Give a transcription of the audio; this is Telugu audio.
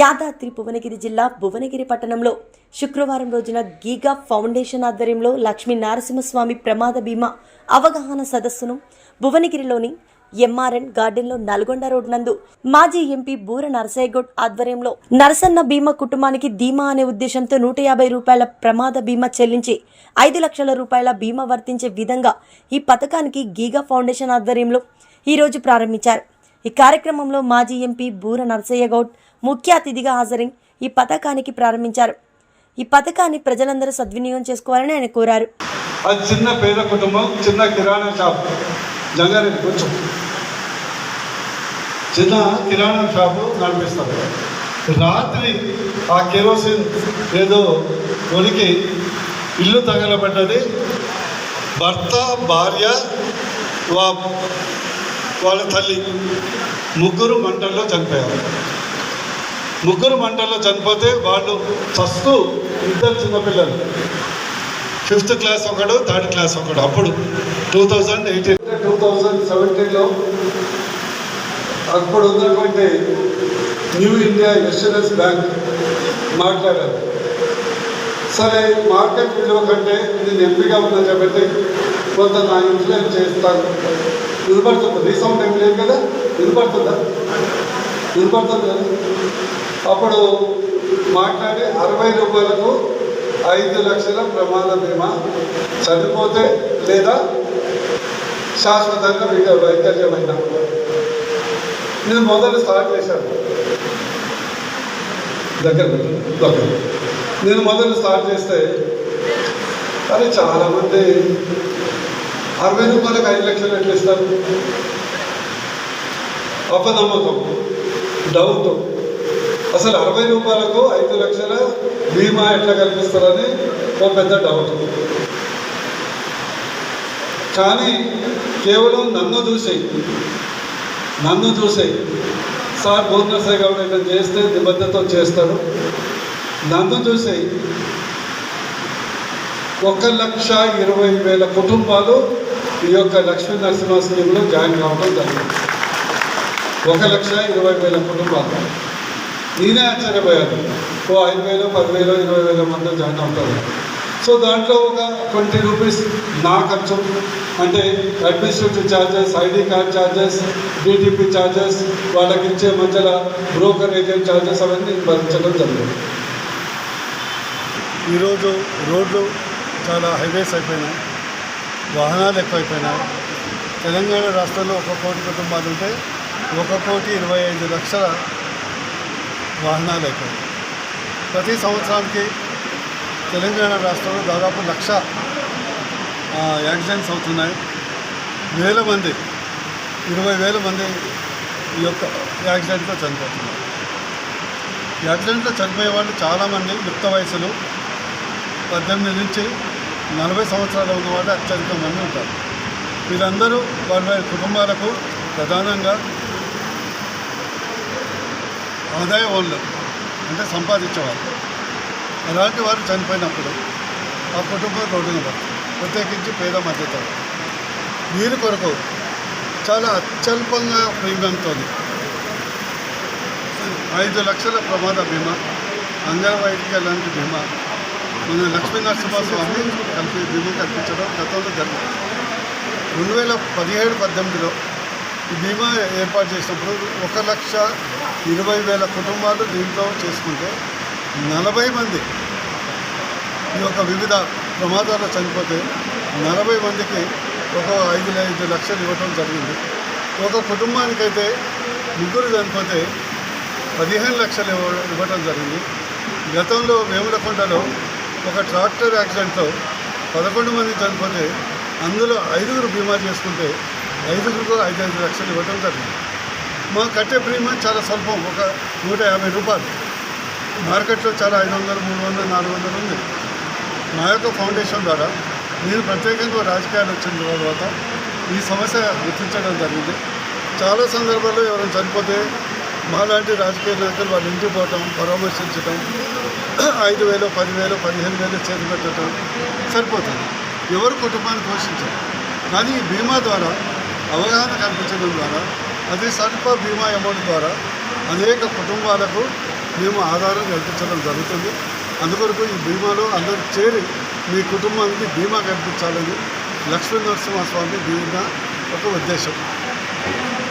యాదాద్రి భువనగిరి జిల్లా భువనగిరి పట్టణంలో శుక్రవారం రోజున గీగా ఫౌండేషన్ ఆధ్వర్యంలో లక్ష్మీ నారసింహస్వామి ప్రమాద బీమా అవగాహన సదస్సును భువనగిరిలోని ఎంఆర్ఎన్ గార్డెన్లో నల్గొండ రోడ్ నందు మాజీ ఎంపీ బూర నరసయ్యగౌడ్ ఆధ్వర్యంలో నరసన్న బీమా కుటుంబానికి ధీమా అనే ఉద్దేశంతో నూట యాభై రూపాయల ప్రమాద బీమా చెల్లించి ఐదు లక్షల రూపాయల బీమా వర్తించే విధంగా ఈ పథకానికి గీగా ఫౌండేషన్ ఆధ్వర్యంలో ఈరోజు ప్రారంభించారు. ఈ కార్యక్రమంలో మాజీ ఎంపీ బూర నరసయ్యగౌడ్ ముఖ్య అతిథిగా హాజరై ఈ పథకానికి ప్రారంభించారు. ఈ పథకాన్ని ప్రజలందరూ సద్వినియోగం చేసుకోవాలని ఆయన కోరారు. అది చిన్న పేద కుటుంబం చిన్న కిరాణా షాప్. జంగారెడ్డి కొంచెం. చిన్న కిరాణా షాపు నడిపిస్తారు రాత్రి ఆ కెరోసిన్ ఏదో కొనికి ఇల్లు తగలబడ్డది భర్త భార్య వాళ్ళ తల్లి ముగ్గురు మంటల్లో చనిపోయారు. ముగ్గురు మంటల్లో చనిపోతే వాళ్ళు ఫస్ట్ ఇద్దరు చిన్నపిల్లలు. ఫిఫ్త్ క్లాస్ ఒకడు థర్డ్ క్లాస్ ఒకడు. అప్పుడు two thousand eighteen. Two thousand సెవెంటీన్లో అప్పుడు ఉన్నటువంటి న్యూ ఇండియా ఇన్సూరెన్స్ బ్యాంక్ మాట్లాడారు. సరే మార్కెట్ విలువ కంటే నేను ఎంపీగా ఉన్నా కాబట్టి కొంత నా ఇన్ఫ్లుయెన్స్ చేస్తాను. వినపడుతుంది రీసౌండ్ ఏం లేదు కదా? వినపడుతుందా వినపడుతుంది. అప్పుడు మాట్లాడి అరవై రూపాయలకు ఐదు లక్షల ప్రమాద బీమా చనిపోతే లేదా శాశ్వతంగా మీకు వైకల్యమైన. నేను మొదలు స్టార్ట్ చేశాను. దగ్గర దగ్గర నేను మొదలు స్టార్ట్ చేస్తే అరే చాలామంది అరవై రూపాయలకు ఐదు లక్షలు ఎట్లా ఇస్తారు? అపనమ్మకం డౌట్. అసలు అరవై రూపాయలకు ఐదు లక్షల బీమా ఎట్లా కల్పిస్తారని ఒక పెద్ద డౌట్. కానీ కేవలం నన్ను చూసి నన్ను చూసి. సార్ భువనసాయి గౌడ్ ఇట్లా చేస్తే నిబద్ధతో చేస్తారు. నన్ను చూసి. ఒక లక్ష ఇరవై వేల కుటుంబాలు ఈ యొక్క లక్ష్మీ నరసింహ స్కీమ్లో జాయిన్ కావడం జరిగింది. ఒక లక్ష ఇరవై వేల కుటుంబాలు నేనే ఆశ్చర్యపోయాను ఓ ఐదు వేలు పదివేలు ఇరవై వేల మంది జాయిన్ అవుతారు సో దాంట్లో ఒక ట్వంటీ రూపీస్ నా ఖర్చు. అంటే administrative charges ID card charges DTP charges వాళ్ళకి ఇచ్చే మధ్యలో బ్రోకర్ ఏజెంట్ ఛార్జెస్ అవన్నీ భరించడం జరిగింది. ఈరోజు రోడ్లు చాలా హైవేస్ అయిపోయినాయి. వాహనాలు ఎక్కువైపోయినాయి. తెలంగాణ రాష్ట్రంలో ఒక కోటి కుటుంబాలు ఉంటే ఒక కోటి ఇరవై ఐదు లక్షల వాహనాలు అయిపోయాయి ప్రతి సంవత్సరానికి తెలంగాణ రాష్ట్రంలో దాదాపు లక్ష యాక్సిడెంట్స్ అవుతున్నాయి. వేల మంది ఇరవై వేల మంది ఈ యొక్క యాక్సిడెంట్లో చనిపోతున్నారు. యాక్సిడెంట్లో చనిపోయే వాళ్ళు చాలామంది యుక్త వయసులు పద్దెనిమిది నుంచి నలభై సంవత్సరాలు ఉన్న వాళ్ళు అత్యధిక మంది ఉంటారు. వీళ్ళందరూ వాళ్ళ వారి కుటుంబాలకు ప్రధానంగా ఆదాయ వాళ్ళు అంటే సంపాదించేవాళ్ళు. అలాంటి వారు చనిపోయినప్పుడు ఆ కుటుంబం రోడ్డున పడుతుంది ప్రత్యేకించి పేద మధ్యతరగతి వీరి కొరకు చాలా అత్యల్పంగా ప్రీమియంతో ఐదు లక్షల ప్రమాద బీమా అంగన్వాడీకి బీమా మన లక్ష్మీ నరసింహస్వామి కలిపి బీమా కల్పించడం గతంలో జరిగింది. రెండు వేల పదిహేడు పద్దెనిమిదిలో ఈ బీమా ఏర్పాటు చేసినప్పుడు ఒక లక్ష ఇరవై వేల కుటుంబాలు దీంట్లో చేసుకుంటే నలభై మంది ఈ యొక్క వివిధ ప్రమాదాల్లో చనిపోతే నలభై మందికి ఒక ఐదు ఐదు లక్షలు ఇవ్వడం జరిగింది. ఒక కుటుంబానికైతే ముగ్గురు చనిపోతే పదిహేను లక్షలు ఇవ్వ- ఇవ్వడం జరిగింది. గతంలో వేములకొండలో ఒక ట్రాక్టర్ యాక్సిడెంట్లో పదకొండు మంది చనిపోతే అందులో ఐదుగురు బీమా చేసుకుంటే ఐదుగురు ఐదు ఐదు లక్షలు ఇవ్వడం జరిగింది. మా కట్టే ప్రీమియం చాలా స్వల్పం ఒక నూట యాభై రూపాయలు. మార్కెట్లో చాలా ఐదు వందలు మూడు వందలు నాలుగు వందలు ఉంది. నా యొక్క ఫౌండేషన్ ద్వారా నేను ప్రత్యేకంగా రాజకీయాలు వచ్చిన తర్వాత ఈ సమస్య గుర్తించడం జరిగింది. చాలా సందర్భాల్లో ఎవరైనా చనిపోతే మాలాంటి రాజకీయ నాయకులు వాళ్ళు ఇంటికి పోవటం పరామర్శించడం ఐదు వేలు పదివేలు పదిహేను వేలు చేతి పెట్టడం సరిపోతుంది. ఎవరు కుటుంబాన్ని పోషించారు. కానీ ఈ బీమా ద్వారా అవగాహన కల్పించడం ద్వారా అది స్వల్ప బీమా అమౌంట్ ద్వారా అనేక కుటుంబాలకు మేము ఆధారం కల్పించడం జరుగుతుంది. అందుకొరకు ఈ బీమాలో అందరూ చేరి మీ కుటుంబానికి బీమా కల్పించాలని లక్ష్మీ నరసింహస్వామి బీమా ఒక ఉద్దేశం.